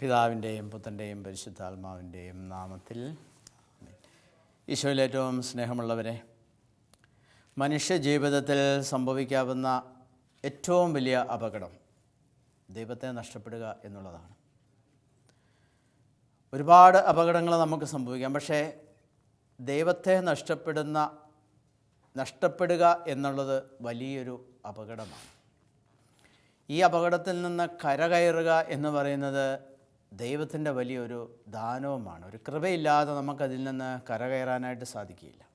പിതാവിന്റെയും പുത്രന്റെയും പരിശുദ്ധാത്മാവിന്റെയും നാമത്തിൽ ഈശോയിലേറ്റവും സ്നേഹമുള്ളവരെ മനുഷ്യ ജീവിതത്തിൽ സംഭവിക്കാവുന്ന ഏറ്റവും വലിയ അപകടം ദൈവത്തെ നഷ്ടപ്പെടുക എന്നുള്ളതാണ്. ഒരുപാട് അപകടങ്ങൾ നമുക്ക് സംഭവിക്കാം പക്ഷേ ദൈവത്തെ നഷ്ടപ്പെടുന്ന നഷ്ടപ്പെടുക എന്നുള്ളത് വലിയൊരു അപകടമാണ്. ഈ അപകടത്തിൽ നിന്ന് കരകയറുക എന്ന് പറയുന്നത് ദൈവത്തിന്റെ വലിയൊരു ദാനവുമാണ്. ഒരു കൃപയില്ലാതെ നമുക്കതിൽ നിന്ന് കരകയറാനായിട്ട് സാധിക്കില്ല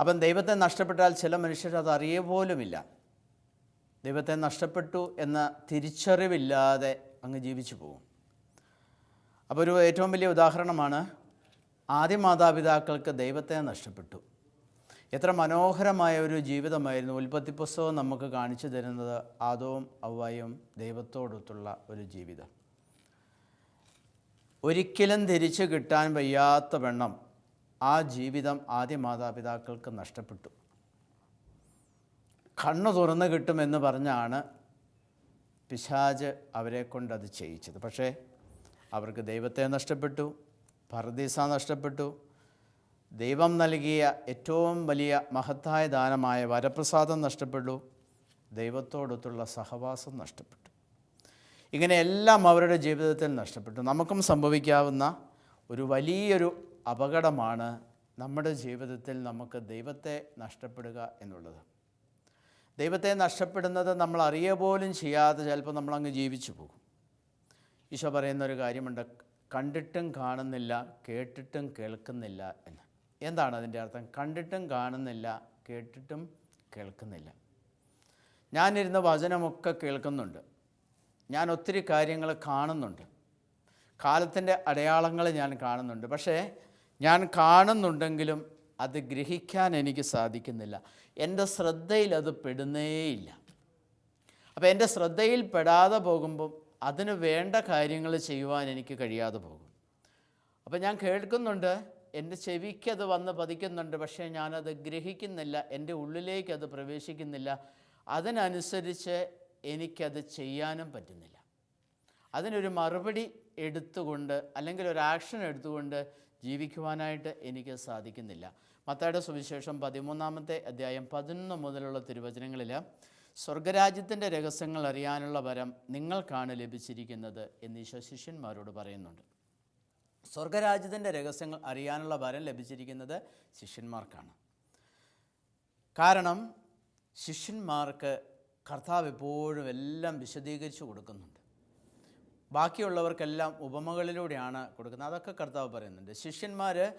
അപ്പം ദൈവത്തെ നഷ്ടപ്പെട്ടാൽ ചില മനുഷ്യർ അത് അറിയ പോലുമില്ല. ദൈവത്തെ നഷ്ടപ്പെട്ടു എന്ന തിരിച്ചറിവില്ലാതെ അങ്ങ് ജീവിച്ചു പോകും. അപ്പോൾ ഒരു ഏറ്റവും വലിയ ഉദാഹരണമാണ് ആദ്യ മാതാപിതാക്കൾക്ക് ദൈവത്തെ നഷ്ടപ്പെട്ടു. എത്ര മനോഹരമായ ഒരു ജീവിതമായിരുന്നു. ഉൽപ്പത്തി പുസ്തകം നമുക്ക് കാണിച്ചു തരുന്നത് ആദവും അവയും ദൈവത്തോടൊത്തുള്ള ഒരു ജീവിതം. ഒരിക്കലും തിരിച്ചു കിട്ടാൻ വയ്യാത്ത വെണ്ണം ആ ജീവിതം ആദ്യ മാതാപിതാക്കൾക്ക് നഷ്ടപ്പെട്ടു. കണ്ണു തുറന്ന് കിട്ടുമെന്ന് പറഞ്ഞാണ് പിശാജ് അവരെ കൊണ്ട് അത് ചെയ്യിച്ചത്. പക്ഷേ അവർക്ക് ദൈവത്തെ നഷ്ടപ്പെട്ടു പർദീസ നഷ്ടപ്പെട്ടു ദൈവം നൽകിയ ഏറ്റവും വലിയ മഹത്തായ ദാനമായ വരപ്രസാദം നഷ്ടപ്പെട്ടു. ദൈവത്തോടൊത്തുള്ള സഹവാസം നഷ്ടപ്പെട്ടു. ഇങ്ങനെ എല്ലാം അവരുടെ ജീവിതത്തിൽ നഷ്ടപ്പെട്ടു. നമുക്കും സംഭവിക്കാവുന്ന ഒരു വലിയൊരു അപകടമാണ് നമ്മുടെ ജീവിതത്തിൽ നമുക്ക് ദൈവത്തെ നഷ്ടപ്പെടുക എന്നുള്ളത്. ദൈവത്തെ നഷ്ടപ്പെടുന്നത് നമ്മൾ അറിയ പോലും ചെയ്യാതെ ചിലപ്പോൾ നമ്മളങ്ങ് ജീവിച്ചു പോകും. ഈശോ പറയുന്ന ഒരു കാര്യമുണ്ട് കണ്ടിട്ടും കാണുന്നില്ല കേട്ടിട്ടും കേൾക്കുന്നില്ല എന്ന്. എന്താണ് അതിന്റെ അർത്ഥം? കണ്ടിട്ടും കാണുന്നില്ല കേട്ടിട്ടും കേൾക്കുന്നില്ല. ഞാനിരുന്ന വചനമൊക്കെ കേൾക്കുന്നുണ്ട്. ഞാൻ ഒത്തിരി കാര്യങ്ങൾ കാണുന്നുണ്ട്. കാലത്തിന്റെ അടയാളങ്ങൾ ഞാൻ കാണുന്നുണ്ട്. പക്ഷേ ഞാൻ കാണുന്നുണ്ടെങ്കിലും അത് ഗ്രഹിക്കാൻ എനിക്ക് സാധിക്കുന്നില്ല. എന്റെ ശ്രദ്ധയിൽ അത് പെടുന്നേയില്ല. അപ്പോൾ എന്റെ ശ്രദ്ധയിൽ പെടാതെ പോകുമ്പം അതിന് വേണ്ട കാര്യങ്ങൾ ചെയ്യുവാൻ എനിക്ക് കഴിയാതെ പോകും. അപ്പോൾ ഞാൻ കേൾക്കുന്നുണ്ട് എന്റെ ചെവിക്ക് അത് വന്ന് പതിക്കുന്നുണ്ട് പക്ഷേ ഞാനത് ഗ്രഹിക്കുന്നില്ല എന്റെ ഉള്ളിലേക്ക് അത് പ്രവേശിക്കുന്നില്ല. അതിനനുസരിച്ച് എനിക്കത് ചെയ്യാനും പറ്റുന്നില്ല. അതിനൊരു മറുപടി എടുത്തുകൊണ്ട് അല്ലെങ്കിൽ ഒരു ആക്ഷൻ എടുത്തുകൊണ്ട് ജീവിക്കുവാനായിട്ട് എനിക്ക് സാധിക്കുന്നില്ല. മത്തായുടെ സുവിശേഷം പതിമൂന്നാമത്തെ അധ്യായം പതിനൊന്ന് മുതലുള്ള തിരുവചനങ്ങളിൽ സ്വർഗരാജ്യത്തിന്റെ രഹസ്യങ്ങൾ അറിയാനുള്ള വരം നിങ്ങൾക്കാണ് ലഭിച്ചിരിക്കുന്നത് എന്ന് ശിഷ്യന്മാരോട് പറയുന്നുണ്ട്. സ്വർഗരാജ്യത്തിന്റെ രഹസ്യങ്ങൾ അറിയാനുള്ള വരം ലഭിച്ചിരിക്കുന്നത് ശിഷ്യന്മാർക്കാണ്. കാരണം ശിഷ്യന്മാർക്ക് കർത്താവ് എപ്പോഴും എല്ലാം വിശദീകരിച്ചു കൊടുക്കുന്നുണ്ട്. ബാക്കിയുള്ളവർക്കെല്ലാം ഉപമകളിലൂടെയാണ് കൊടുക്കുന്നത്. അതൊക്കെ കർത്താവ് പറയുന്നുണ്ട്. ശിഷ്യന്മാർ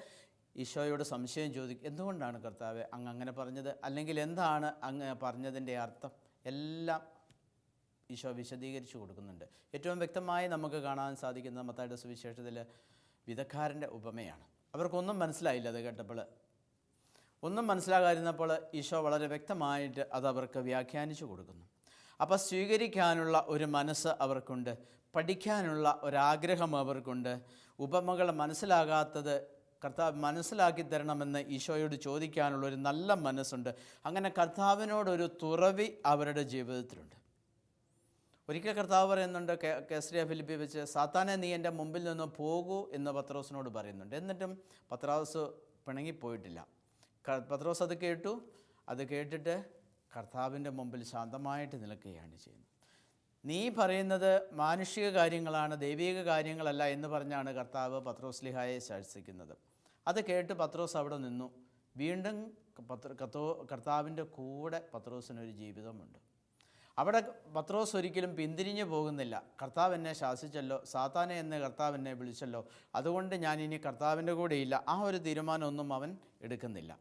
ഈശോയോട് സംശയം ചോദിക്കും എന്തുകൊണ്ടാണ് കർത്താവ് അങ്ങ് അങ്ങനെ പറഞ്ഞത്? അല്ലെങ്കിൽ എന്താണ് അങ്ങ് പറഞ്ഞതിന്റെ അർത്ഥം? എല്ലാം ഈശോ വിശദീകരിച്ചു കൊടുക്കുന്നുണ്ട്. ഏറ്റവും വ്യക്തമായി നമുക്ക് കാണാൻ സാധിക്കുന്ന മത്തായുടെ സുവിശേഷത്തിൽ വിധക്കാരന്റെ ഉപമയാണ്. അവർക്കൊന്നും മനസ്സിലായില്ല അത് കേട്ടപ്പോൾ. ഒന്നും മനസ്സിലാകാതിരുന്നപ്പോൾ ഈശോ വളരെ വ്യക്തമായിട്ട് അത് അവർക്ക് വ്യാഖ്യാനിച്ചു കൊടുക്കുന്നു. അപ്പോൾ സ്വീകരിക്കാനുള്ള ഒരു മനസ്സ് അവർക്കുണ്ട്. പഠിക്കാനുള്ള ഒരാഗ്രഹം അവർക്കുണ്ട്. ഉപമകൾ മനസ്സിലാകാത്തത് കർത്താവ് മനസ്സിലാക്കി തരണമെന്ന് ഈശോയോട് ചോദിക്കാനുള്ള ഒരു നല്ല മനസ്സുണ്ട്. അങ്ങനെ കർത്താവിനോടൊരു തുറവി അവരുടെ ജീവിതത്തിലുണ്ട്. ഒരിക്കൽ കർത്താവ് പറയുന്നുണ്ട് കേസരിയ ഫിലിപ്പി വെച്ച് സാത്താനെ നീ എന്റെ മുമ്പിൽ നിന്ന് പോകൂ എന്ന് പത്രോസിനോട് പറയുന്നുണ്ട്. എന്നിട്ടും പത്രോസ് പിണങ്ങിപ്പോയിട്ടില്ല. പത്രോസ് അത് കേട്ടു. അത് കേട്ടിട്ട് കർത്താവിന്റെ മുമ്പിൽ ശാന്തമായിട്ട് നിൽക്കുകയാണ് ചെയ്യുന്നത്. നീ പറയുന്നത് മാനുഷിക കാര്യങ്ങളാണ് ദൈവിക കാര്യങ്ങളല്ല എന്ന് പറഞ്ഞാണ് കർത്താവ് പത്രോസ്ലിഹായെ ശാസിക്കുന്നത്. അത് കേട്ട് പത്രോസ് അവിടെ നിന്നു. വീണ്ടും പത്ര കത്തോ കർത്താവിന്റെ കൂടെ പത്രോസിനൊരു ജീവിതമുണ്ട്. അവിടെ പത്രോസ് ഒരിക്കലും പിന്തിരിഞ്ഞു പോകുന്നില്ല. കർത്താവ് എന്നെ ശാസിച്ചല്ലോ സാത്താനെ എന്നെ കർത്താവ് എന്നെ വിളിച്ചല്ലോ. അതുകൊണ്ട് ഞാൻ ഇനി കർത്താവിന്റെ കൂടെയില്ല ആ ഒരു തീരുമാനമൊന്നും അവൻ എടുക്കുന്നില്ല.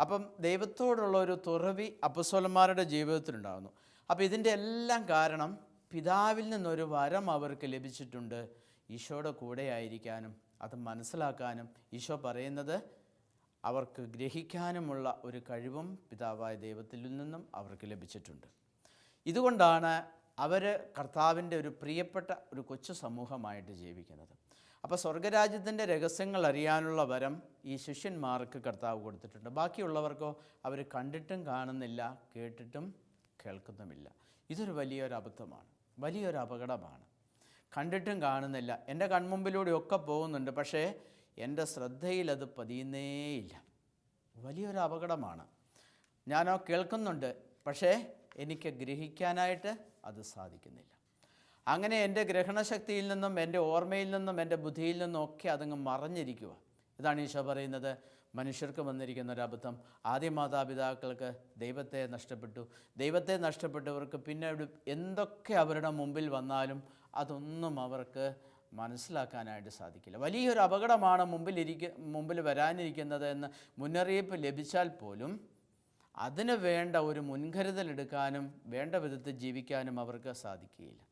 അപ്പം ദൈവത്തോടുള്ള ഒരു തുറവി അപ്പസോലന്മാരുടെ ജീവിതത്തിലുണ്ടാകുന്നു അപ്പോൾ ഇതിന്റെ എല്ലാം കാരണം പിതാവിൽ നിന്നൊരു വരം അവർക്ക് ലഭിച്ചിട്ടുണ്ട്. ഈശോയുടെ കൂടെ ആയിരിക്കാനും അത് മനസ്സിലാക്കാനും ഈശോ പറയുന്നത് അവർക്ക് ഗ്രഹിക്കാനുമുള്ള ഒരു കഴിവും പിതാവായ ദൈവത്തിൽ നിന്നും അവർക്ക് ലഭിച്ചിട്ടുണ്ട്. ഇതുകൊണ്ടാണ് അവർ കർത്താവിന്റെ ഒരു പ്രിയപ്പെട്ട ഒരു കൊച്ചു സമൂഹമായിട്ട് ജീവിക്കുന്നത്. അപ്പോൾ സ്വർഗരാജ്യത്തിന്റെ രഹസ്യങ്ങൾ അറിയാനുള്ള വരം ഈ ശിഷ്യന്മാർക്ക് കർത്താവ് കൊടുത്തിട്ടുണ്ട്. ബാക്കിയുള്ളവർക്കോ അവർ കണ്ടിട്ടും കാണുന്നില്ല കേട്ടിട്ടും കേൾക്കുന്നുമില്ല. ഇതൊരു വലിയൊരു അബദ്ധമാണ്. വലിയൊരു അപകടമാണ്. കണ്ടിട്ടും കാണുന്നില്ല. എന്റെ കൺമുമ്പിലൂടെയൊക്കെ പോകുന്നുണ്ട് പക്ഷേ എന്റെ ശ്രദ്ധയിൽ അത് പതിയുന്നേയില്ല വലിയൊരു അപകടമാണ്. ഞാനോ കേൾക്കുന്നുണ്ട് പക്ഷേ എനിക്ക് ഗ്രഹിക്കാനായിട്ട് അത് സാധിക്കുന്നില്ല. അങ്ങനെ എന്റെ ഗ്രഹണശക്തിയിൽ നിന്നും എന്റെ ഓർമ്മയിൽ നിന്നും എന്റെ ബുദ്ധിയിൽ നിന്നും ഒക്കെ അതങ്ങ് മറഞ്ഞിരിക്കുക. ഇതാണ് ഈശോ പറയുന്നത്. മനുഷ്യർക്ക് വന്നിരിക്കുന്ന ഒരു അബദ്ധം. ആദ്യ മാതാപിതാക്കൾക്ക് ദൈവത്തെ നഷ്ടപ്പെട്ടു. ദൈവത്തെ നഷ്ടപ്പെട്ടവർക്ക് പിന്നീട് എന്തൊക്കെ അവരുടെ മുമ്പിൽ വന്നാലും അതൊന്നും അവർക്ക് മനസ്സിലാക്കാനായിട്ട് സാധിക്കില്ല. വലിയൊരു അപകടമാണ് മുമ്പിലിരിക്ക മുമ്പിൽ വരാനിരിക്കുന്നത് എന്ന് മുന്നറിയിപ്പ് ലഭിച്ചാൽ പോലും അതിന് വേണ്ട ഒരു മുൻകരുതൽ എടുക്കാനും വേണ്ട വിധത്തിൽ ജീവിക്കാനും അവർക്ക് സാധിക്കുകയില്ല.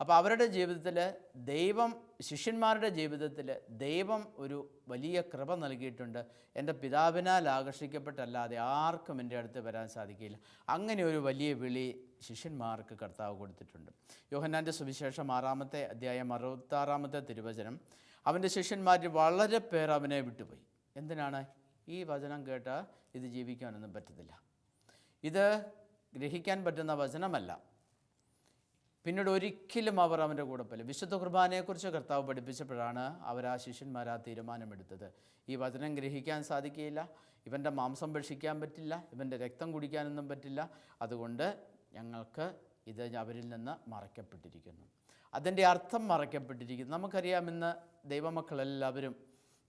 അപ്പോൾ അവരുടെ ജീവിതത്തിൽ ദൈവം ശിഷ്യന്മാരുടെ ജീവിതത്തിൽ ദൈവം ഒരു വലിയ കൃപ നൽകിയിട്ടുണ്ട്. എന്റെ പിതാവിനാൽ ആകർഷിക്കപ്പെട്ടല്ലാതെ ആർക്കും എന്റെ അടുത്ത് വരാൻ സാധിക്കില്ല അങ്ങനെ ഒരു വലിയ വിളി ശിഷ്യന്മാർക്ക് കർത്താവ് കൊടുത്തിട്ടുണ്ട്. യോഹന്നാന്റെ സുവിശേഷം ആറാമത്തെ അധ്യായം അറുപത്താറാമത്തെ തിരുവചനം. അവന്റെ ശിഷ്യന്മാരിൽ വളരെ പേർ അവനെ വിട്ടുപോയി. എന്തിനാണ്? ഈ വചനം കേട്ടാൽ ഇത് ജീവിക്കാനൊന്നും പറ്റത്തില്ല. ഇത് ഗ്രഹിക്കാൻ പറ്റുന്ന വചനമല്ല. പിന്നീട് ഒരിക്കലും അവർ അവന്റെ കൂടെ പോലെ വിശുദ്ധ കുർബാനയെക്കുറിച്ച് കർത്താവ് പഠിപ്പിച്ചപ്പോഴാണ് അവർ ആ ശിഷ്യന്മാർ ആ തീരുമാനമെടുത്തത്. ഈ വചനം ഗ്രഹിക്കാൻ സാധിക്കുകയില്ല. ഇവന്റെ മാംസം ഭക്ഷിക്കാൻ പറ്റില്ല. ഇവന്റെ രക്തം കുടിക്കാനൊന്നും പറ്റില്ല. അതുകൊണ്ട് ഞങ്ങൾക്ക് ഇത് അവരിൽ നിന്ന് മറയ്ക്കപ്പെട്ടിരിക്കുന്നു. അതിന്റെ അർത്ഥം മറയ്ക്കപ്പെട്ടിരിക്കുന്നു. നമുക്കറിയാം ഇന്ന് ദൈവമക്കളെല്ലാവരും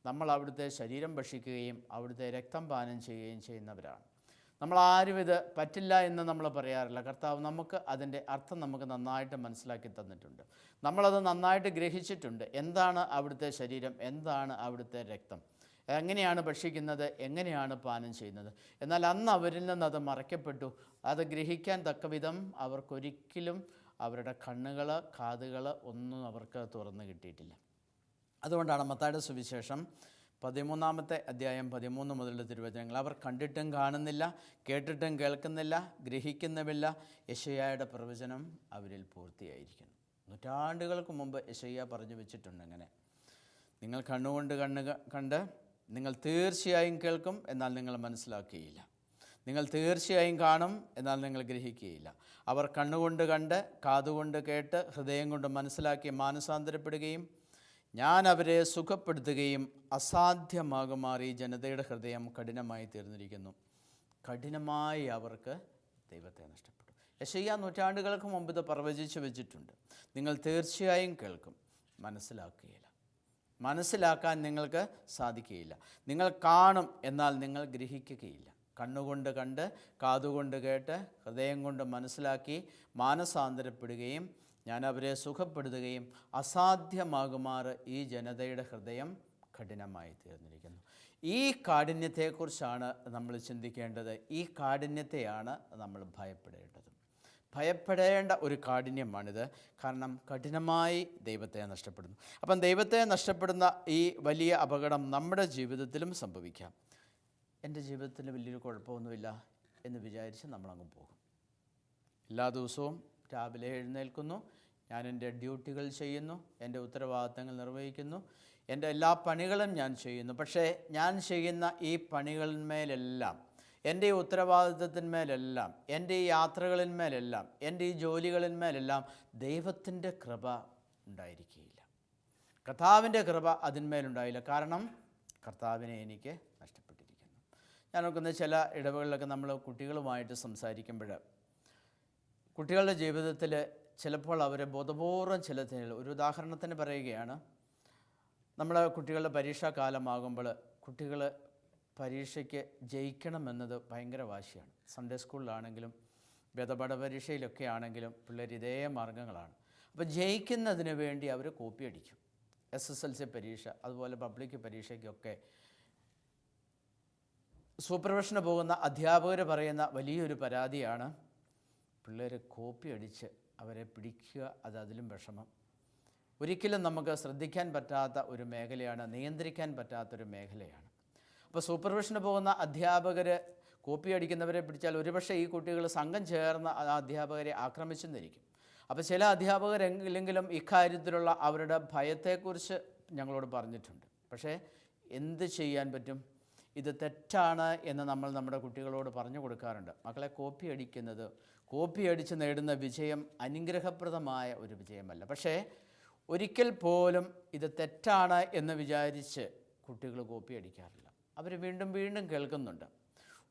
നമ്മൾ അവിടുത്തെ ശരീരം ഭക്ഷിക്കുകയും അവിടുത്തെ രക്തം പാനം ചെയ്യുകയും ചെയ്യുന്നവരാണ്. നമ്മൾ ആരും ഇത് പറ്റില്ല എന്ന് നമ്മൾ പറയാറില്ല. കർത്താവ് നമുക്ക് അതിന്റെ അർത്ഥം നമുക്ക് നന്നായിട്ട് മനസ്സിലാക്കി തന്നിട്ടുണ്ട്. നമ്മളത് നന്നായിട്ട് ഗ്രഹിച്ചിട്ടുണ്ട്. എന്താണ് അവിടുത്തെ ശരീരം? എന്താണ് അവിടുത്തെ രക്തം? എങ്ങനെയാണ് ഭക്ഷിക്കുന്നത്? എങ്ങനെയാണ് പാനം ചെയ്യുന്നത്? എന്നാൽ അന്ന് അവരിൽ നിന്ന് അത് മറയ്ക്കപ്പെട്ടു. അത് ഗ്രഹിക്കാൻ തക്കവിധം അവർക്കൊരിക്കലും അവരുടെ കണ്ണുകൾ കാതുകൾ ഒന്നും അവർക്ക് തുറന്നു കിട്ടിയിട്ടില്ല. അതുകൊണ്ടാണ് മത്തായുടെ സുവിശേഷം പതിമൂന്നാമത്തെ അധ്യായം പതിമൂന്ന് മുതലുള്ള തിരുവചനങ്ങൾ. അവർ കണ്ടിട്ടും കാണുന്നില്ല കേട്ടിട്ടും കേൾക്കുന്നില്ല ഗ്രഹിക്കുന്നുമില്ല. യശയ്യയുടെ പ്രവചനം അവരിൽ പൂർത്തിയായിരിക്കുന്നു. നൂറ്റാണ്ടുകൾക്ക് മുമ്പ് യശയ്യ പറഞ്ഞു വെച്ചിട്ടുണ്ട് അങ്ങനെ നിങ്ങൾ കണ്ണുകൊണ്ട് കണ്ണ് കണ്ട് നിങ്ങൾ തീർച്ചയായും കേൾക്കും എന്നാൽ നിങ്ങൾ മനസ്സിലാക്കുകയില്ല. നിങ്ങൾ തീർച്ചയായും കാണും എന്നാൽ നിങ്ങൾ ഗ്രഹിക്കുകയില്ല. അവർ കണ്ണുകൊണ്ട് കണ്ട് കാതുകൊണ്ട് കേട്ട് ഹൃദയം കൊണ്ട് മനസ്സിലാക്കി മാനസാന്തരപ്പെടുകയും ഞാൻ അവരെ സുഖപ്പെടുത്തുകയും അസാധ്യമാകുമാറി ജനതയുടെ ഹൃദയം കഠിനമായി തീർന്നിരിക്കുന്നു. കഠിനമായി അവർക്ക് ദൈവത്തെ നഷ്ടപ്പെട്ടു. യശയ്യ നൂറ്റാണ്ടുകൾക്ക് മുമ്പ് ഇത് പ്രവചിച്ചു വെച്ചിട്ടുണ്ട്. നിങ്ങൾ തീർച്ചയായും കേൾക്കും. മനസ്സിലാക്കുകയില്ല. മനസ്സിലാക്കാൻ നിങ്ങൾക്ക് സാധിക്കുകയില്ല. നിങ്ങൾ കാണും എന്നാൽ നിങ്ങൾ ഗ്രഹിക്കുകയില്ല. കണ്ണുകൊണ്ട് കണ്ട് കാതുകൊണ്ട് കേട്ട് ഹൃദയം കൊണ്ട് മനസ്സിലാക്കി മാനസാന്തരപ്പെടുകയും ഞാൻ അവരെ സുഖപ്പെടുത്തുകയും അസാധ്യമാകുമാറ് ഈ ജനതയുടെ ഹൃദയം കഠിനമായി തീർന്നിരിക്കുന്നു. ഈ കാഠിന്യത്തെക്കുറിച്ചാണ് നമ്മൾ ചിന്തിക്കേണ്ടത്. ഈ കാഠിന്യത്തെയാണ് നമ്മൾ ഭയപ്പെടേണ്ടത്. ഭയപ്പെടേണ്ട ഒരു കാഠിന്യമാണിത്. കാരണം കഠിനമായി ദൈവത്തെ നഷ്ടപ്പെടുന്നു. അപ്പം ദൈവത്തെ നഷ്ടപ്പെടുന്ന ഈ വലിയ അപകടം നമ്മുടെ ജീവിതത്തിലും സംഭവിക്കാം. എന്റെ ജീവിതത്തിൽ വലിയൊരു കുഴപ്പമൊന്നുമില്ല എന്ന് വിചാരിച്ച് നമ്മളങ്ങ് പോകും. എല്ലാ ദിവസവും രാവിലെ എഴുന്നേൽക്കുന്നു. ഞാൻ എന്റെ ഡ്യൂട്ടികൾ ചെയ്യുന്നു. എന്റെ ഉത്തരവാദിത്തങ്ങൾ നിർവഹിക്കുന്നു. എന്റെ എല്ലാ പണികളും ഞാൻ ചെയ്യുന്നു. പക്ഷേ ഞാൻ ചെയ്യുന്ന ഈ പണികളിന്മേലെല്ലാം എന്റെ ഈ ഉത്തരവാദിത്തത്തിന്മേലെല്ലാം എന്റെ ഈ യാത്രകളിന്മേലെല്ലാം എന്റെ ഈ ജോലികളിന്മേലെല്ലാം ദൈവത്തിന്റെ കൃപ ഉണ്ടായിരിക്കുകയില്ല കർത്താവിന്റെ കൃപ അതിന്മേലുണ്ടായില്ല. കാരണം കർത്താവിനെ എനിക്ക് നഷ്ടപ്പെട്ടിരിക്കുന്നു. ഞാൻ നോക്കുന്ന ചില ഇടവുകളിലൊക്കെ നമ്മൾ കുട്ടികളുമായിട്ട് സംസാരിക്കുമ്പോൾ കുട്ടികളുടെ ജീവിതത്തിൽ ചിലപ്പോൾ അവരെ ബോധപൂർവം ചില തെറ്റുകൾ ഒരു ഉദാഹരണത്തിന് പറയുകയാണ് നമ്മൾ കുട്ടികളുടെ പരീക്ഷാ കാലമാകുമ്പോൾ കുട്ടികൾ പരീക്ഷയ്ക്ക് ജയിക്കണമെന്നത് ഭയങ്കര വാശിയാണ്. സൺഡേ സ്കൂളിലാണെങ്കിലും വേദപാഠ പരീക്ഷയിലൊക്കെ ആണെങ്കിലും പിള്ളേർ ഇതേ മാർഗങ്ങളാണ്. അപ്പോൾ ജയിക്കുന്നതിന് വേണ്ടി അവർ കോപ്പി അടിക്കും. എസ് എസ് എൽ സി പരീക്ഷ അതുപോലെ പബ്ലിക് പരീക്ഷയ്ക്കൊക്കെ സൂപ്പർവിഷന് പോകുന്ന അധ്യാപകർ പറയുന്ന വലിയൊരു പരാതിയാണ് പിള്ളേർ കോപ്പി അടിച്ച് അവരെ പിടിക്കുക അത് അതിലും വിഷമം. ഒരിക്കലും നമുക്ക് ശ്രദ്ധിക്കാൻ പറ്റാത്ത ഒരു മേഖലയാണ് നിയന്ത്രിക്കാൻ പറ്റാത്തൊരു മേഖലയാണ്. അപ്പോൾ സൂപ്പർവിഷന് പോകുന്ന അധ്യാപകർ കോപ്പി അടിക്കുന്നവരെ പിടിച്ചാൽ ഒരുപക്ഷെ ഈ കുട്ടികൾ സംഘം ചേർന്ന് ആ അധ്യാപകരെ ആക്രമിച്ചെന്നിരിക്കും. അപ്പോൾ ചില അധ്യാപകരെങ്കിലെങ്കിലും ഇക്കാര്യത്തിലുള്ള അവരുടെ ഭയത്തെക്കുറിച്ച് ഞങ്ങളോട് പറഞ്ഞിട്ടുണ്ട്. പക്ഷേ എന്ത് ചെയ്യാൻ പറ്റും? ഇത് തെറ്റാണ് എന്ന് നമ്മൾ നമ്മുടെ കുട്ടികളോട് പറഞ്ഞു കൊടുക്കാറുണ്ട്. മക്കളെ കോപ്പി അടിക്കുന്നത് കോപ്പി അടിച്ച് നേടുന്ന വിജയം അനുഗ്രഹപ്രദമായ ഒരു വിജയമല്ല. പക്ഷേ ഒരിക്കൽ പോലും ഇത് തെറ്റാണ് എന്ന് വിചാരിച്ച് കുട്ടികൾ കോപ്പി അടിക്കാറില്ല. അവർ വീണ്ടും വീണ്ടും കേൾക്കുന്നുണ്ട്.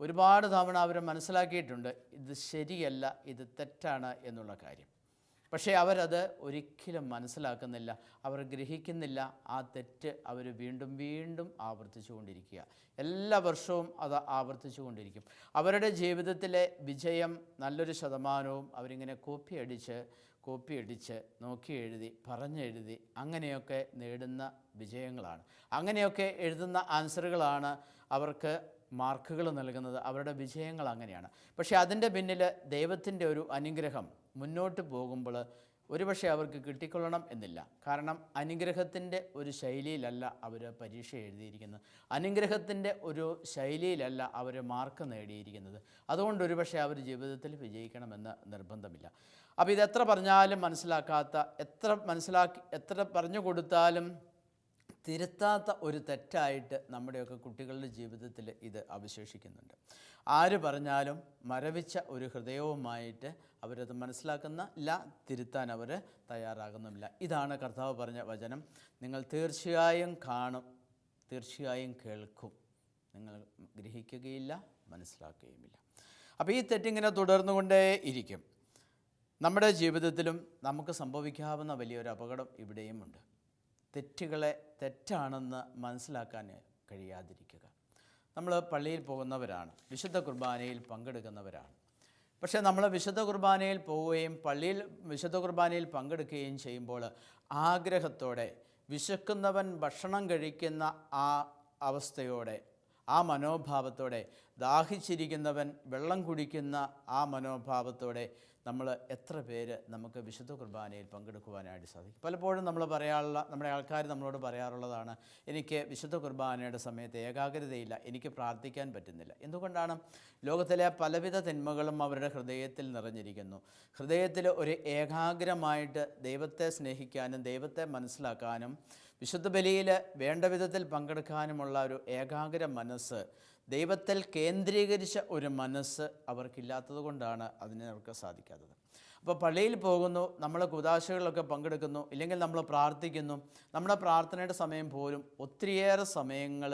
ഒരുപാട് തവണ അവർ മനസ്സിലാക്കിയിട്ടുണ്ട് ഇത് ശരിയല്ല ഇത് തെറ്റാണ് എന്നുള്ള കാര്യം. പക്ഷേ അവരത് ഒരിക്കലും മനസ്സിലാക്കുന്നില്ല. അവർ ഗ്രഹിക്കുന്നില്ല. ആ തെറ്റ് അവർ വീണ്ടും വീണ്ടും ആവർത്തിച്ചു കൊണ്ടിരിക്കുക എല്ലാ വർഷവും അത് ആവർത്തിച്ചു കൊണ്ടിരിക്കും അവരുടെ ജീവിതത്തിലെ വിജയം നല്ലൊരു ശതമാനവും അവരിങ്ങനെ കോപ്പി അടിച്ച് കോപ്പി അടിച്ച് നോക്കി എഴുതി പറഞ്ഞെഴുതി അങ്ങനെയൊക്കെ നേടുന്ന വിജയങ്ങളാണ്. അങ്ങനെയൊക്കെ എഴുതുന്ന ആൻസറുകളാണ് അവർക്ക് മാർക്കുകൾ നൽകുന്നത്. അവരുടെ വിജയങ്ങൾ അങ്ങനെയാണ്. പക്ഷേ അതിന്റെ പിന്നിൽ ദൈവത്തിന്റെ ഒരു അനുഗ്രഹം മുന്നോട്ട് പോകുമ്പോൾ ഒരുപക്ഷെ അവർക്ക് കിട്ടിക്കൊള്ളണം എന്നില്ല. കാരണം അനുഗ്രഹത്തിന്റെ ഒരു ശൈലിയിലല്ല അവർ പരീക്ഷ എഴുതിയിരിക്കുന്നത്. അനുഗ്രഹത്തിന്റെ ഒരു ശൈലിയിലല്ല അവർ മാർക്ക് നേടിയിരിക്കുന്നത്. അതുകൊണ്ട് ഒരുപക്ഷെ അവർ ജീവിതത്തിൽ വിജയിക്കണമെന്ന് നിർബന്ധമില്ല. അപ്പോൾ ഇത് എത്ര പറഞ്ഞാലും മനസ്സിലാക്കാത്ത എത്ര മനസ്സിലാക്കി എത്ര പറഞ്ഞു കൊടുത്താലും തിരുത്താത്ത ഒരു തെറ്റായിട്ട് നമ്മുടെയൊക്കെ കുട്ടികളുടെ ജീവിതത്തിൽ ഇത് അവശേഷിക്കുന്നുണ്ട്. ആര് പറഞ്ഞാലും മരവിച്ച ഒരു ഹൃദയവുമായിട്ട് അവരത് ഇല്ല തിരുത്താൻ അവർ തയ്യാറാകുന്നുമില്ല. ഇതാണ് കർത്താവ് പറഞ്ഞ വചനം. നിങ്ങൾ തീർച്ചയായും കാണും തീർച്ചയായും കേൾക്കും. നിങ്ങൾ ഗ്രഹിക്കുകയില്ല മനസ്സിലാക്കുകയുമില്ല. അപ്പോൾ ഈ തെറ്റിങ്ങനെ തുടർന്നുകൊണ്ടേ ഇരിക്കും. നമ്മുടെ ജീവിതത്തിലും നമുക്ക് സംഭവിക്കാവുന്ന വലിയൊരു അപകടം ഇവിടെയുമുണ്ട്. തെറ്റുകളെ തെറ്റാണെന്ന് മനസ്സിലാക്കാൻ കഴിയാതിരിക്കുക. നമ്മൾ പള്ളിയിൽ പോകുന്നവരാണ് വിശുദ്ധ കുർബാനയിൽ പങ്കെടുക്കുന്നവരാണ്. പക്ഷേ നമ്മൾ വിശുദ്ധ കുർബാനയിൽ പോവുകയും പള്ളിയിൽ വിശുദ്ധ കുർബാനയിൽ പങ്കെടുക്കുകയും ചെയ്യുമ്പോൾ ആഗ്രഹത്തോടെ വിശക്കുന്നവൻ ഭക്ഷണം കഴിക്കുന്ന ആ അവസ്ഥയോടെ ആ മനോഭാവത്തോടെ ദാഹിച്ചിരിക്കുന്നവൻ വെള്ളം കുടിക്കുന്ന ആ മനോഭാവത്തോടെ നമ്മൾ എത്ര പേര് നമുക്ക് വിശുദ്ധ കുർബാനയിൽ പങ്കെടുക്കുവാനായിട്ട് സാധിക്കും? പലപ്പോഴും നമ്മൾ പറയാനുള്ള നമ്മുടെ ആൾക്കാർ നമ്മളോട് പറയാറുള്ളതാണ് എനിക്ക് വിശുദ്ധ കുർബാനയുടെ സമയത്ത് ഏകാഗ്രതയില്ല എനിക്ക് പ്രാർത്ഥിക്കാൻ പറ്റുന്നില്ല. എന്തുകൊണ്ടാണ്? ലോകത്തിലെ പലവിധ തിന്മകളും അവരുടെ ഹൃദയത്തിൽ നിറഞ്ഞിരിക്കുന്നു. ഹൃദയത്തിൽ ഒരു ഏകാഗ്രമായിട്ട് ദൈവത്തെ സ്നേഹിക്കാനും ദൈവത്തെ മനസ്സിലാക്കാനും വിശുദ്ധ ബലിയിൽ വേണ്ട വിധത്തിൽ പങ്കെടുക്കാനുമുള്ള ഒരു ഏകാഗ്ര മനസ്സ് ദൈവത്തിൽ കേന്ദ്രീകരിച്ച ഒരു മനസ്സ് അവർക്കില്ലാത്തത് കൊണ്ടാണ് അതിന് അവർക്ക് സാധിക്കാത്തത്. അപ്പോൾ പള്ളിയിൽ പോകുന്നു നമ്മൾ കുതാശകളിലൊക്കെ പങ്കെടുക്കുന്നു ഇല്ലെങ്കിൽ നമ്മൾ പ്രാർത്ഥിക്കുന്നു നമ്മുടെ പ്രാർത്ഥനയുടെ സമയം പോലും ഒത്തിരിയേറെ സമയങ്ങൾ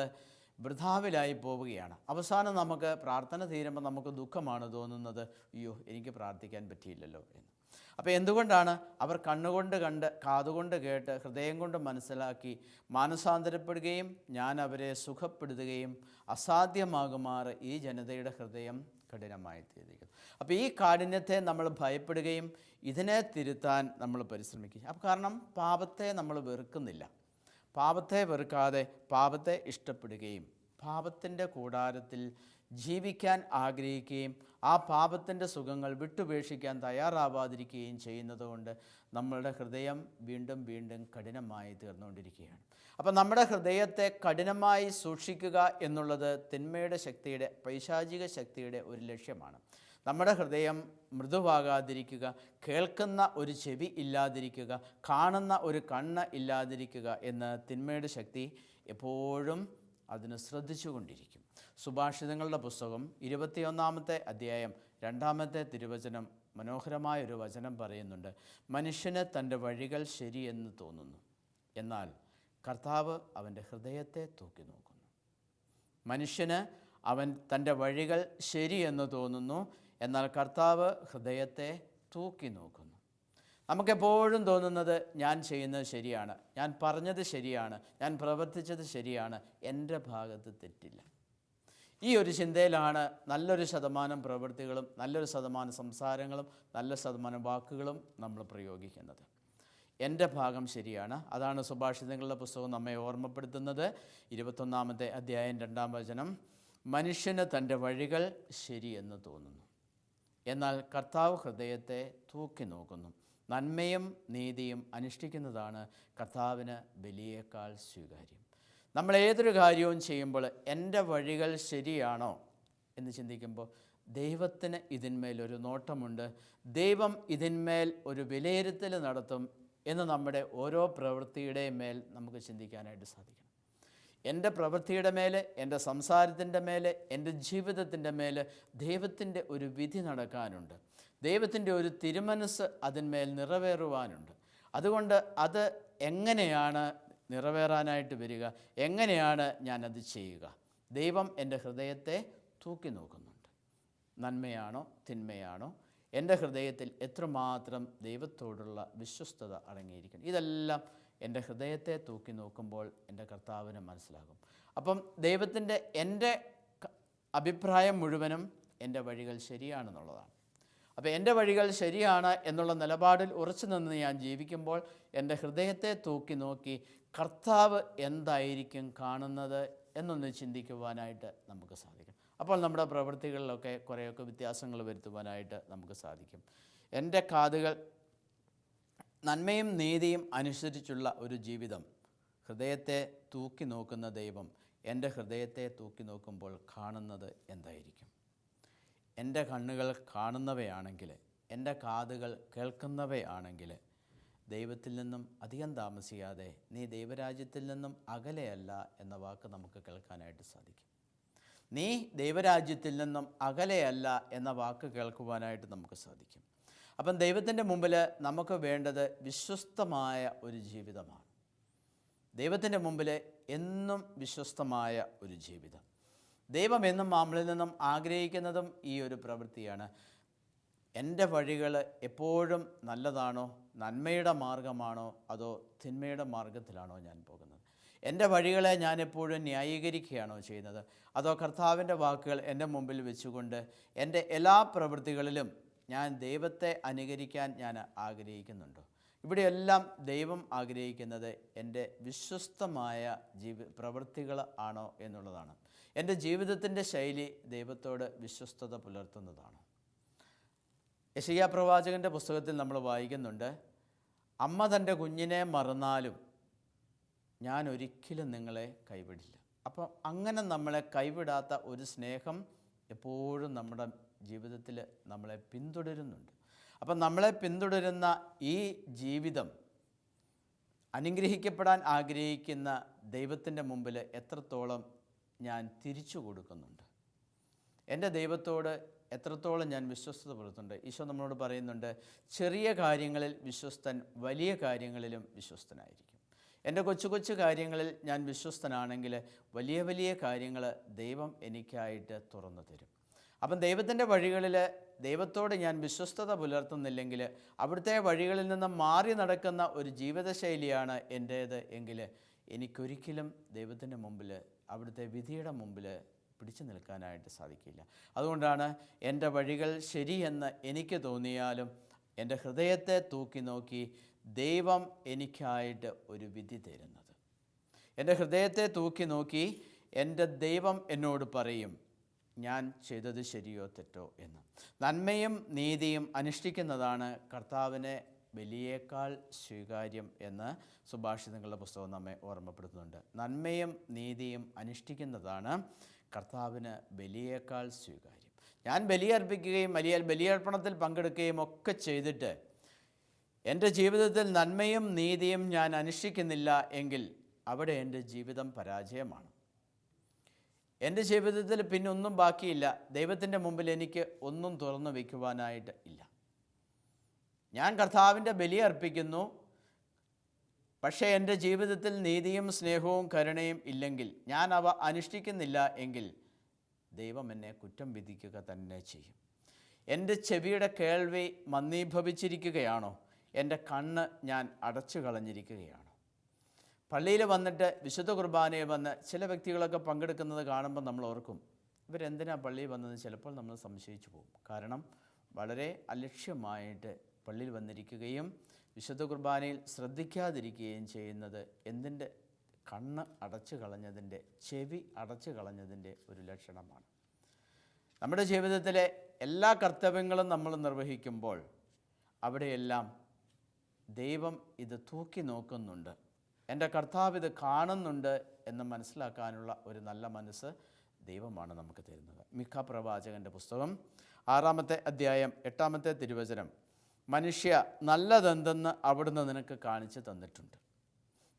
വൃഥാവിലായി പോവുകയാണ്. അവസാനം നമുക്ക് പ്രാർത്ഥന തീരുമ്പോൾ നമുക്ക് ദുഃഖമാണ് തോന്നുന്നത് അയ്യോ എനിക്ക് പ്രാർത്ഥിക്കാൻ പറ്റിയില്ലല്ലോ എന്ന്. അപ്പോൾ എന്തുകൊണ്ടാണ് അവർ കണ്ണുകൊണ്ട് കണ്ട് കാതുകൊണ്ട് കേട്ട് ഹൃദയം കൊണ്ട് മനസ്സിലാക്കി മാനസാന്തരപ്പെടുകയും ഞാൻ അവരെ സുഖപ്പെടുത്തുകയും അസാധ്യമാകുമാറ് ഈ ജനതയുടെ ഹൃദയം കഠിനമായി തീർന്നിരിക്കുന്നു അപ്പോൾ ഈ കാഠിന്യത്തെ നമ്മൾ ഭയപ്പെടുകയും ഇതിനെ തിരുത്താൻ നമ്മൾ പരിശ്രമിക്കുകയും. അപ്പോൾ കാരണം പാപത്തെ നമ്മൾ വെറുക്കുന്നില്ല. പാപത്തെ വെറുക്കാതെ പാപത്തെ ഇഷ്ടപ്പെടുകയും പാപത്തിന്റെ കൂടാരത്തിൽ ജീവിക്കാൻ ആഗ്രഹിക്കുകയും ആ പാപത്തിന്റെ സുഖങ്ങൾ വിട്ടുപേക്ഷിക്കാൻ തയ്യാറാവാതിരിക്കുകയും ചെയ്യുന്നതുകൊണ്ട് നമ്മളുടെ ഹൃദയം വീണ്ടും വീണ്ടും കഠിനമായി തീർന്നുകൊണ്ടിരിക്കുകയാണ്. അപ്പം നമ്മുടെ ഹൃദയത്തെ കഠിനമായി സൂക്ഷിക്കുക എന്നുള്ളത് തിന്മയുടെ ശക്തിയുടെ പൈശാചിക ശക്തിയുടെ ഒരു ലക്ഷ്യമാണ്. നമ്മുടെ ഹൃദയം മൃദുവാകാതിരിക്കുക കേൾക്കുന്ന ഒരു ചെവി ഇല്ലാതിരിക്കുക കാണുന്ന ഒരു കണ്ണ് ഇല്ലാതിരിക്കുക എന്ന് തിന്മയുടെ ശക്തി എപ്പോഴും അതിന് ശ്രദ്ധിച്ചുകൊണ്ടിരിക്കും. സുഭാഷിതങ്ങളുടെ പുസ്തകം ഇരുപത്തിയൊന്നാമത്തെ അധ്യായം രണ്ടാമത്തെ തിരുവചനം മനോഹരമായ ഒരു വചനം പറയുന്നുണ്ട് മനുഷ്യന് തന്റെ വഴികൾ ശരിയെന്ന് തോന്നുന്നു. എന്നാൽ കർത്താവ് അവന്റെ ഹൃദയത്തെ തൂക്കി നോക്കുന്നു. മനുഷ്യന് അവൻ തന്റെ വഴികൾ ശരിയെന്ന് തോന്നുന്നു എന്നാൽ കർത്താവ് ഹൃദയത്തെ തൂക്കി നോക്കുന്നു. നമുക്കെപ്പോഴും തോന്നുന്നത് ഞാൻ ചെയ്യുന്നത് ശരിയാണ് ഞാൻ പറഞ്ഞത് ശരിയാണ് ഞാൻ പ്രവർത്തിച്ചത് ശരിയാണ് എന്റെ ഭാഗത്ത് തെറ്റില്ല. ഈ ഒരു ചിന്തയിലാണ് നല്ലൊരു ശതമാനം പ്രവൃത്തികളും നല്ലൊരു ശതമാനം സംസാരങ്ങളും നല്ല ശതമാനം വാക്കുകളും നമ്മൾ പ്രയോഗിക്കുന്നത്. എന്റെ ഭാഗം ശരിയാണ്. അതാണ് സുഭാഷിതങ്ങളുടെ പുസ്തകം നമ്മെ ഓർമ്മപ്പെടുത്തുന്നത്. ഇരുപത്തൊന്നാമത്തെ അധ്യായം രണ്ടാം വചനം. മനുഷ്യന് തന്റെ വഴികൾ ശരിയെന്ന് തോന്നുന്നു. എന്നാൽ കർത്താവ് ഹൃദയത്തെ തൂക്കി നോക്കുന്നു. നന്മയും നീതിയും അനുഷ്ഠിക്കുന്നതാണ് കർത്താവിന് ബലിയേക്കാൾ സ്വീകാര്യം. നമ്മൾ ഏതൊരു കാര്യവും ചെയ്യുമ്പോൾ എന്റെ വഴികൾ ശരിയാണോ എന്ന് ചിന്തിക്കുമ്പോൾ ദൈവത്തിന് ഇതിന്മേൽ ഒരു നോട്ടമുണ്ട്. ദൈവം ഇതിന്മേൽ ഒരു വിലയിരുത്തൽ നടത്തും എന്ന് നമ്മുടെ ഓരോ പ്രവൃത്തിയുടെയും മേൽ നമുക്ക് ചിന്തിക്കാനായിട്ട് സാധിക്കണം. എന്റെ പ്രവൃത്തിയുടെ മേലെ എന്റെ സംസാരത്തിന്റെ മേലെ എന്റെ ജീവിതത്തിന്റെ മേലെ ദൈവത്തിന്റെ ഒരു വിധി നടക്കാനുണ്ട്. ദൈവത്തിന്റെ ഒരു തിരുമനസ് അതിന്മേൽ നിറവേറുവാനുണ്ട്. അതുകൊണ്ട് അത് എങ്ങനെയാണ് നിറവേറാനായിട്ട് വരിക. എങ്ങനെയാണ് ഞാനത് ചെയ്യുക? ദൈവം എന്റെ ഹൃദയത്തെ തൂക്കി നോക്കുന്നുണ്ട്. നന്മയാണോ തിന്മയാണോ? എന്റെ ഹൃദയത്തിൽ എത്രമാത്രം ദൈവത്തോടുള്ള വിശ്വസ്തത അടങ്ങിയിരിക്കണം ഇതെല്ലാം എന്റെ ഹൃദയത്തെ തൂക്കി നോക്കുമ്പോൾ എന്റെ കർത്താവിന് മനസ്സിലാകും. അപ്പം ദൈവത്തിന്റെ എന്റെ അഭിപ്രായം മുഴുവനും എന്റെ വഴികൾ ശരിയാണെന്നുള്ളതാണ്. അപ്പോൾ എന്റെ വഴികൾ ശരിയാണ് എന്നുള്ള നിലപാടിൽ ഉറച്ചു നിന്ന് ഞാൻ ജീവിക്കുമ്പോൾ എന്റെ ഹൃദയത്തെ തൂക്കി നോക്കി കർത്താവ് എന്തായിരിക്കും കാണുന്നത് എന്നൊന്ന് ചിന്തിക്കുവാനായിട്ട് നമുക്ക് സാധിക്കും. അപ്പോൾ നമ്മുടെ പ്രവൃത്തികളിലൊക്കെ കുറേയൊക്കെ വ്യത്യാസങ്ങൾ വരുത്തുവാനായിട്ട് നമുക്ക് സാധിക്കും. എന്റെ കാതുകൾ നന്മയും നീതിയും അനുസരിച്ചുള്ള ഒരു ജീവിതം ഹൃദയത്തെ തൂക്കി നോക്കുന്ന ദൈവം എന്റെ ഹൃദയത്തെ തൂക്കി നോക്കുമ്പോൾ കാണുന്നത് എന്തായിരിക്കും? എന്റെ കണ്ണുകൾ കാണുന്നവയാണെങ്കിൽ എന്റെ കാതുകൾ കേൾക്കുന്നവയാണെങ്കിൽ ദൈവത്തിൽ നിന്നും അധികം താമസിയാതെ നീ ദൈവരാജ്യത്തിൽ നിന്നും അകലെയല്ല എന്ന വാക്ക് നമുക്ക് കേൾക്കാനായിട്ട് സാധിക്കും. നീ ദൈവരാജ്യത്തിൽ നിന്നും അകലെയല്ല എന്ന വാക്ക് കേൾക്കുവാനായിട്ട് നമുക്ക് സാധിക്കും. അപ്പം ദൈവത്തിന്റെ മുമ്പിൽ നമുക്ക് വേണ്ടത് വിശ്വസ്തമായ ഒരു ജീവിതമാണ്. ദൈവത്തിന്റെ മുമ്പിൽ എന്നും വിശ്വസ്തമായ ഒരു ജീവിതം. ദൈവം എന്നും നമ്മളിൽ നിന്നും ആഗ്രഹിക്കുന്നതും ഈ ഒരു പ്രവൃത്തിയാണ്. എന്റെ വഴികൾ എപ്പോഴും നല്ലതാണോ നന്മയുടെ മാർഗമാണോ അതോ തിന്മയുടെ മാർഗത്തിലാണോ ഞാൻ പോകുന്നത്? എന്റെ വഴികളെ ഞാൻ എപ്പോഴും ന്യായീകരിക്കുകയാണോ ചെയ്യുന്നത്? അതോ കർത്താവിന്റെ വാക്കുകൾ എന്റെ മുമ്പിൽ വെച്ചുകൊണ്ട് എന്റെ എല്ലാ പ്രവൃത്തികളിലും ഞാൻ ദൈവത്തെ അനുകരിക്കാൻ ഞാൻ ആഗ്രഹിക്കുന്നുണ്ടോ? ഇവിടെയെല്ലാം ദൈവം ആഗ്രഹിക്കുന്നത് എന്റെ വിശ്വസ്തമായ ജീവി പ്രവൃത്തികൾ ആണോ എന്നുള്ളതാണ്. എന്റെ ജീവിതത്തിന്റെ ശൈലി ദൈവത്തോട് വിശ്വസ്തത പുലർത്തുന്നതാണ്. യശയ്യ പ്രവാചകന്റെ പുസ്തകത്തിൽ നമ്മൾ വായിക്കുന്നുണ്ട് അമ്മ തന്റെ കുഞ്ഞിനെ മറന്നാലും ഞാൻ ഒരിക്കലും നിങ്ങളെ കൈവിടില്ല. അപ്പം അങ്ങനെ നമ്മളെ കൈവിടാത്ത ഒരു സ്നേഹം എപ്പോഴും നമ്മുടെ ജീവിതത്തിൽ നമ്മളെ പിന്തുടരുന്നുണ്ട്. അപ്പം നമ്മളെ പിന്തുടരുന്ന ഈ ജീവിതം അനുഗ്രഹിക്കപ്പെടാൻ ആഗ്രഹിക്കുന്ന ദൈവത്തിന്റെ മുമ്പിൽ എത്രത്തോളം ഞാൻ തിരിച്ചു കൊടുക്കുന്നുണ്ട്. എന്റെ ദൈവത്തോട് എത്രത്തോളം ഞാൻ വിശ്വസ്തത പുലർത്തുന്നുണ്ട്. ഈശോ നമ്മളോട് പറയുന്നുണ്ട് ചെറിയ കാര്യങ്ങളിൽ വിശ്വസ്തൻ വലിയ കാര്യങ്ങളിലും വിശ്വസ്തനായിരിക്കും. എന്റെ കൊച്ചു കൊച്ചു കാര്യങ്ങളിൽ ഞാൻ വിശ്വസ്തനാണെങ്കിൽ വലിയ വലിയ കാര്യങ്ങൾ ദൈവം എനിക്കായിട്ട് തുറന്നു തരും. അപ്പം ദൈവത്തിന്റെ വഴികളിൽ ദൈവത്തോട് ഞാൻ വിശ്വസ്തത പുലർത്തുന്നില്ലെങ്കിൽ അവിടുത്തെ വഴികളിൽ നിന്ന് മാറി നടക്കുന്ന ഒരു ജീവിതശൈലിയാണ് എന്റേത് എങ്കിൽ എനിക്കൊരിക്കലും ദൈവത്തിന്റെ മുമ്പിൽ അവിടുത്തെ വിധിയുടെ മുമ്പിൽ പിടിച്ചു നിൽക്കാനായിട്ട് സാധിക്കില്ല. അതുകൊണ്ടാണ് എന്റെ വഴികൾ ശരിയെന്ന് എനിക്ക് തോന്നിയാലും എന്റെ ഹൃദയത്തെ തൂക്കി നോക്കി ദൈവം എനിക്കായിട്ട് ഒരു വിധി തരുന്നത്. എന്റെ ഹൃദയത്തെ തൂക്കി നോക്കി എന്റെ ദൈവം എന്നോട് പറയും ഞാൻ ചെയ്തത് ശരിയോ തെറ്റോ എന്ന്. നന്മയും നീതിയും അനുഷ്ഠിക്കുന്നതാണ് കർത്താവിനെ വലിയേക്കാൾ സ്വീകാര്യം എന്ന് സുഭാഷിതങ്ങളുടെ പുസ്തകം നമ്മെ ഓർമ്മപ്പെടുത്തുന്നുണ്ട്. നന്മയും നീതിയും അനുഷ്ഠിക്കുന്നതാണ് കർത്താവിന് ബലിയേക്കാൾ സ്വീകാര്യം. ഞാൻ ബലിയർപ്പിക്കുകയും വലിയ ബലിയർപ്പണത്തിൽ പങ്കെടുക്കുകയും ഒക്കെ ചെയ്തിട്ട് എന്റെ ജീവിതത്തിൽ നന്മയും നീതിയും ഞാൻ അനുഷ്ഠിക്കുന്നില്ല എങ്കിൽ അവിടെ എന്റെ ജീവിതം പരാജയമാണ്. എന്റെ ജീവിതത്തിൽ പിന്നൊന്നും ബാക്കിയില്ല. ദൈവത്തിന്റെ മുമ്പിൽ എനിക്ക് ഒന്നും തുറന്നു വയ്ക്കുവാനായിട്ട് ഇല്ല. ഞാൻ കർത്താവിന്റെ ബലി അർപ്പിക്കുന്നു പക്ഷേ എന്റെ ജീവിതത്തിൽ നീതിയും സ്നേഹവും കരുണയും ഇല്ലെങ്കിൽ ഞാൻ അവ അനുഷ്ഠിക്കുന്നില്ല എങ്കിൽ ദൈവം എന്നെ കുറ്റം വിധിക്കുക തന്നെ ചെയ്യും. എന്റെ ചെവിയുടെ കേൾവി മന്ദീഭവിച്ചിരിക്കുകയാണോ? എന്റെ കണ്ണ് ഞാൻ അടച്ചു കളഞ്ഞിരിക്കുകയാണോ പള്ളിയിൽ വന്നിട്ട് വിശുദ്ധ കുർബാനയിൽ വന്ന് ചില വ്യക്തികളൊക്കെ പങ്കെടുക്കുന്നത് കാണുമ്പോൾ നമ്മൾ ഓർക്കും ഇവരെന്തിനാണ് പള്ളിയിൽ വന്നത് ചിലപ്പോൾ നമ്മൾ സംശയിച്ചു പോകും. കാരണം വളരെ അലക്ഷ്യമായിട്ട് പള്ളിയിൽ വന്നിരിക്കുകയും വിശുദ്ധ കുർബാനയിൽ ശ്രദ്ധിക്കാതിരിക്കുകയും ചെയ്യുന്നത് എന്തിന്റെ? കണ്ണ് അടച്ചു കളഞ്ഞതിന്റെ ചെവി അടച്ചു കളഞ്ഞതിന്റെ ഒരു ലക്ഷണമാണ്. നമ്മുടെ ജീവിതത്തിലെ എല്ലാ കർത്തവ്യങ്ങളും നമ്മൾ നിർവഹിക്കുമ്പോൾ അവിടെയെല്ലാം ദൈവം ഇത് തൂക്കി നോക്കുന്നുണ്ട്. എന്റെ കർത്താവ് ഇത് കാണുന്നുണ്ട് എന്ന് മനസ്സിലാക്കാനുള്ള ഒരു നല്ല മനസ്സ് ദൈവമാണ് നമുക്ക് തരുന്നത്. മിക്ക പ്രവാചകന്റെ പുസ്തകം ആറാമത്തെ അധ്യായം എട്ടാമത്തെ തിരുവചനം. മനുഷ്യ നല്ലതെന്തെന്ന് അവിടുന്ന് നിനക്ക് കാണിച്ചു തന്നിട്ടുണ്ട്.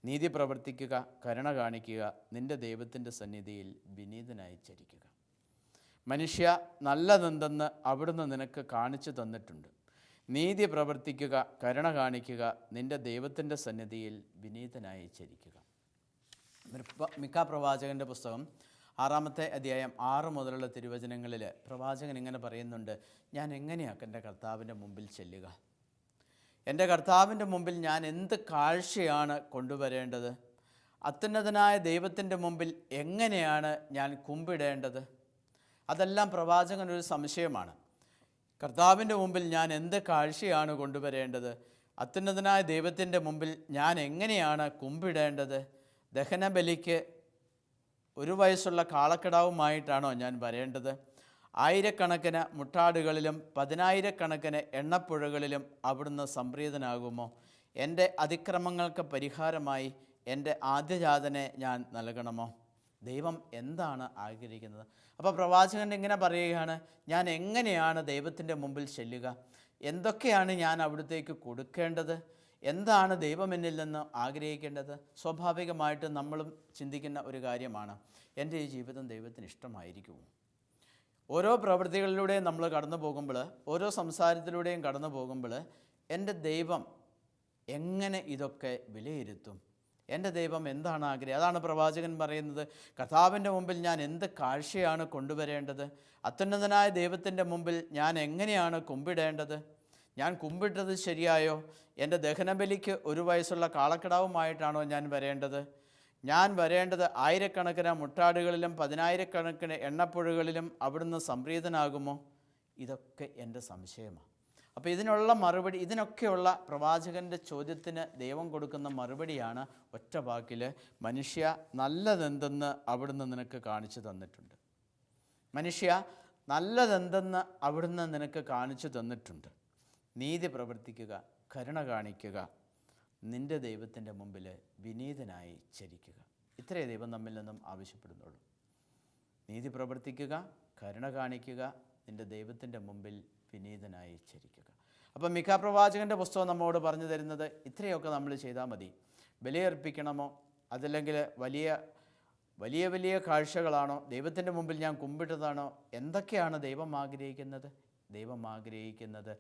നീതി പ്രവർത്തിക്കുക കരുണ കാണിക്കുക നിന്റെ ദൈവത്തിന്റെ സന്നിധിയിൽ വിനീതനായി ചരിക്കുക. മനുഷ്യ നല്ലതെന്തെന്ന് അവിടുന്ന് നിനക്ക് കാണിച്ചു തന്നിട്ടുണ്ട്. നീതി പ്രവർത്തിക്കുക കരുണ കാണിക്കുക നിന്റെ ദൈവത്തിന്റെ സന്നിധിയിൽ വിനീതനായി ചരിക്കുക. മിക്ക പ്രവാചകന്റെ പുസ്തകം ആറാമത്തെ അധ്യായം ആറ് മുതലുള്ള തിരുവചനങ്ങളിൽ പ്രവാചകൻ ഇങ്ങനെ പറയുന്നുണ്ട് ഞാൻ എങ്ങനെയാണ് എന്റെ കർത്താവിന്റെ മുമ്പിൽ ചെല്ലുക? എന്റെ കർത്താവിന്റെ മുമ്പിൽ ഞാൻ എന്ത് കാഴ്ചയാണ് കൊണ്ടുവരേണ്ടത്? അത്യുന്നതനായ ദൈവത്തിന്റെ മുമ്പിൽ എങ്ങനെയാണ് ഞാൻ കുമ്പിടേണ്ടത്? അതെല്ലാം പ്രവാചകൻ ഒരു സംശയമാണ്. കർത്താവിന്റെ മുമ്പിൽ ഞാൻ എന്ത് കാഴ്ചയാണ് കൊണ്ടുവരേണ്ടത്? അത്യുന്നതനായ ദൈവത്തിന്റെ മുമ്പിൽ ഞാൻ എങ്ങനെയാണ് കുമ്പിടേണ്ടത്? ദഹനബലിക്ക് ഒരു വയസ്സുള്ള കാളക്കിടാവുമായിട്ടാണോ ഞാൻ വരേണ്ടത്? ആയിരക്കണക്കിന് മുട്ടാടുകളിലും പതിനായിരക്കണക്കിന് എണ്ണപ്പുഴകളിലും അവിടുന്ന് സംപ്രീതനാകുമോ? എന്റെ അതിക്രമങ്ങൾക്ക് പരിഹാരമായി എന്റെ ആദ്യജാതനെ ഞാൻ നൽകണമോ? ദൈവം എന്താണ് ആഗ്രഹിക്കുന്നത്? അപ്പോൾ പ്രവാചകൻ ഇങ്ങനെ പറയുകയാണ് ഞാൻ എങ്ങനെയാണ് ദൈവത്തിന്റെ മുമ്പിൽ ചെല്ലുക? എന്തൊക്കെയാണ് ഞാൻ അവിടത്തേക്ക് കൊടുക്കേണ്ടത്? എന്താണ് ദൈവം എന്നിൽ നിന്ന് ആഗ്രഹിക്കേണ്ടത്? സ്വാഭാവികമായിട്ട് നമ്മളും ചിന്തിക്കുന്ന ഒരു കാര്യമാണ്. എന്റെ ഈ ജീവിതം ദൈവത്തിന് ഇഷ്ടമായിരിക്കുമോ? ഓരോ പ്രവൃത്തികളിലൂടെയും നമ്മൾ കടന്നു പോകുമ്പോൾ ഓരോ സംസാരത്തിലൂടെയും കടന്നു പോകുമ്പോൾ എന്റെ ദൈവം എങ്ങനെ ഇതൊക്കെ വിലയിരുത്തും? എന്റെ ദൈവം എന്താണ് ആഗ്രഹം? അതാണ് പ്രവാചകൻ പറയുന്നത്. കഥാവിന്റെ മുമ്പിൽ ഞാൻ എന്ത് കാഴ്ചയാണ് കൊണ്ടുവരേണ്ടത്? അത്യുന്നതനായ ദൈവത്തിന്റെ മുമ്പിൽ ഞാൻ എങ്ങനെയാണ് കുമ്പിടേണ്ടത്? ഞാൻ കുമ്പിട്ടത് ശരിയായോ? എന്റെ ദഹനബലിക്ക് ഒരു വയസ്സുള്ള കാളക്കിടാവുമായിട്ടാണോ ഞാൻ വരേണ്ടത്? ഞാൻ വരേണ്ടത് ആയിരക്കണക്കിന് മുട്ടാടുകളിലും പതിനായിരക്കണക്കിന് എണ്ണപ്പുഴകളിലും അവിടുന്ന് സംപ്രീതനാകുമോ? ഇതൊക്കെ എന്റെ സംശയമാണ് അപ്പോൾ ഇതിനുള്ള മറുപടി ഇതിനൊക്കെയുള്ള പ്രവാചകന്റെ ചോദ്യത്തിന് ദൈവം കൊടുക്കുന്ന മറുപടിയാണ് ഒറ്റ വാക്കിൽ മനുഷ്യ നല്ലതെന്തെന്ന് അവിടുന്ന് നിനക്ക് കാണിച്ചു തന്നിട്ടുണ്ട്. മനുഷ്യ നല്ലതെന്തെന്ന് അവിടുന്ന് നിനക്ക് കാണിച്ചു തന്നിട്ടുണ്ട്. നീതി പ്രവർത്തിക്കുക കരുണ കാണിക്കുക നിന്റെ ദൈവത്തിന്റെ മുമ്പിൽ വിനീതനായി ചരിക്കുക. ഇത്രയേ ദൈവം നമ്മിൽ നിന്നും ആവശ്യപ്പെടുന്നുള്ളൂ. നീതി പ്രവർത്തിക്കുക കരുണ കാണിക്കുക നിന്റെ ദൈവത്തിന്റെ മുമ്പിൽ വിനീതനായി ചരിക്കുക. അപ്പം മിക്കാപ്രവാചകന്റെ പുസ്തകം നമ്മോട് പറഞ്ഞു തരുന്നത് ഇത്രയൊക്കെ നമ്മൾ ചെയ്താൽ മതി. ബലിയർപ്പിക്കണമോ? അതല്ലെങ്കിൽ വലിയ വലിയ വലിയ കാഴ്ചകളാണോ? ദൈവത്തിന്റെ മുമ്പിൽ ഞാൻ കുമ്പിട്ടതാണോ? എന്തൊക്കെയാണ് ദൈവം ആഗ്രഹിക്കുന്നത്? ദൈവം ആഗ്രഹിക്കുന്നത്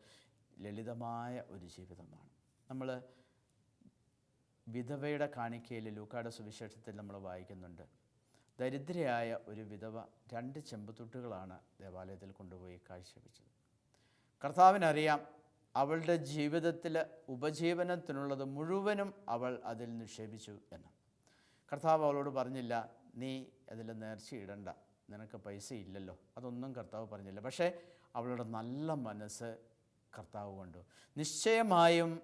ലളിതമായ ഒരു ജീവിതമാണ്. നമ്മൾ വിധവയുടെ കാണിക്കയിൽ ലൂക്കാട സുവിശേഷത്തിൽ നമ്മൾ വായിക്കുന്നുണ്ട്. ദരിദ്രയായ ഒരു വിധവ രണ്ട് ചെമ്പുത്തുട്ടുകളാണ് ദേവാലയത്തിൽ കൊണ്ടുപോയി കാഴ്ചവെച്ചത്. കർത്താവിനറിയാം അവളുടെ ജീവിതത്തിൽ ഉപജീവനത്തിനുള്ളത് മുഴുവനും അവൾ അതിൽ നിക്ഷേപിച്ചു എന്ന്. കർത്താവ് അവളോട് പറഞ്ഞില്ല നീ അതിൽ നേർച്ചയിടണ്ട. നിനക്ക് പൈസ ഇല്ലല്ലോ അതൊന്നും കർത്താവ് പറഞ്ഞില്ല. പക്ഷേ അവളുടെ നല്ല മനസ്സ് കർത്താവ് കണ്ടു. നിശ്ചയമായും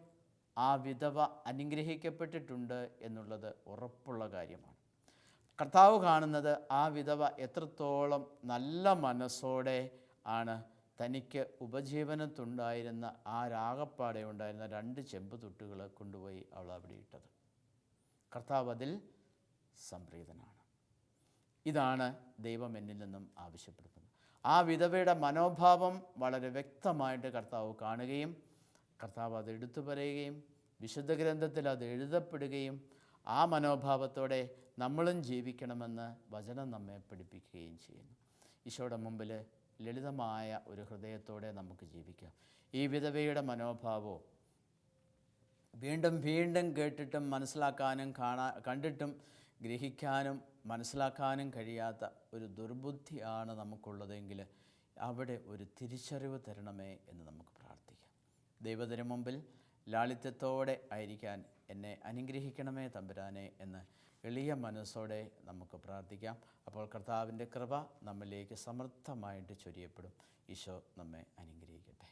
ആ വിധവ അനുഗ്രഹിക്കപ്പെട്ടിട്ടുണ്ട് എന്നുള്ളത് ഉറപ്പുള്ള കാര്യമാണ്. കർത്താവ് കാണുന്നത് ആ വിധവ എത്രത്തോളം നല്ല മനസ്സോടെ ആണ് തനിക്ക് ഉപജീവനത്തുണ്ടായിരുന്ന ആ രാഗപ്പാടെ ഉണ്ടായിരുന്ന രണ്ട് ചെമ്പ് തുട്ടുകൾ കൊണ്ടുപോയി അവൾ അവിടെ ഇട്ടത്. കർത്താവ് അതിൽ സംപ്രീതനാണ്. ഇതാണ് ദൈവം എന്നിൽ നിന്നും ആവശ്യപ്പെടുന്നത്. ആ വിധവയുടെ മനോഭാവം വളരെ വ്യക്തമായിട്ട് കർത്താവ് കാണുകയും കർത്താവ് അത് എടുത്തു പറയുകയും വിശുദ്ധ ഗ്രന്ഥത്തിൽ അത് എഴുതപ്പെടുകയും ആ മനോഭാവത്തോടെ നമ്മളും ജീവിക്കണമെന്ന് വചനം നമ്മെ പഠിപ്പിക്കുകയും ചെയ്യുന്നു. ഈശോയുടെ മുമ്പിൽ ലളിതമായ ഒരു ഹൃദയത്തോടെ നമുക്ക് ജീവിക്കാം. ഈ വിധവയുടെ മനോഭാവവും വീണ്ടും വീണ്ടും കേട്ടിട്ടും മനസ്സിലാക്കാനും കാണാ കണ്ടിട്ടും ഗ്രഹിക്കാനും മനസ്സിലാക്കാനും കഴിയാത്ത ഒരു ദുർബുദ്ധിയാണ് നമുക്കുള്ളതെങ്കിൽ അവിടെ ഒരു തിരിച്ചറിവ് തരണമേ എന്ന് നമുക്ക് പ്രാർത്ഥിക്കാം. ദൈവത്തിന് മുമ്പിൽ ലാളിത്യത്തോടെ ആയിരിക്കാൻ എന്നെ അനുഗ്രഹിക്കണമേ തമ്പുരാനെ എന്ന് എളിയ മനസ്സോടെ നമുക്ക് പ്രാർത്ഥിക്കാം. അപ്പോൾ കർത്താവിന്റെ കൃപ നമ്മിലേക്ക് സമർത്ഥമായിട്ട് ചൊരിയപ്പെടും. ഈശോ നമ്മെ അനുഗ്രഹിക്കട്ടെ.